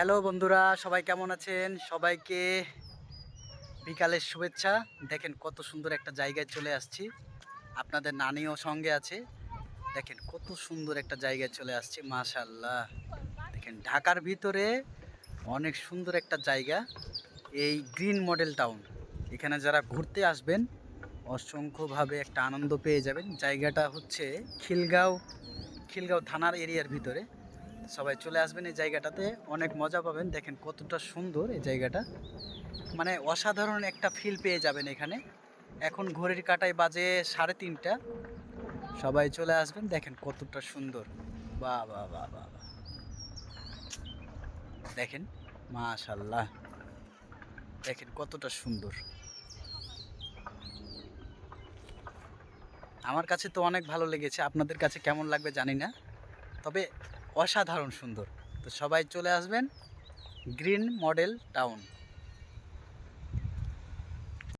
Hello বন্ধুরা, সবাই কেমন আছেন? সবাইকে বিকালের শুভেচ্ছা। দেখেন কত সুন্দর একটা জায়গায় চলে আসছি। আপনাদের নানিও সঙ্গে আছে। দেখেন কত সুন্দর একটা জায়গায় চলে আসছি মাশাল্লাহ দেখেন ঢাকার ভিতরে অনেক সুন্দর একটা জায়গা, এই গ্রিন মডেল টাউন। এখানে যারা ঘুরতে আসবেন, অসংখ্যভাবে একটা আনন্দ পেয়ে যাবেন। জায়গাটা হচ্ছে খিলগাঁও খিলগাঁও থানার এরিয়ার ভিতরে। সবাই চলে আসবেন এই জায়গাটাতে। অনেক মজা পাবেন। দেখেন কতটা সুন্দর এই জায়গাটা। মানে অসাধারণ একটা ফিল পেয়ে যাবেন এখানে। এখন ঘড়ির কাটায় বাজে সাড়ে তিনটা। সবাই চলে আসবেন। দেখেন কতটা সুন্দর। বা বাহ বা বাহ। দেখেন মাশাল্লাহ দেখেন কতটা সুন্দর। আমার কাছে তো অনেক ভালো লেগেছে। আপনাদের কাছে কেমন লাগবে জানি না। তবে অসাধারণ সুন্দর। তো সবাই চলে আসবেন গ্রিন মডেল টাউন।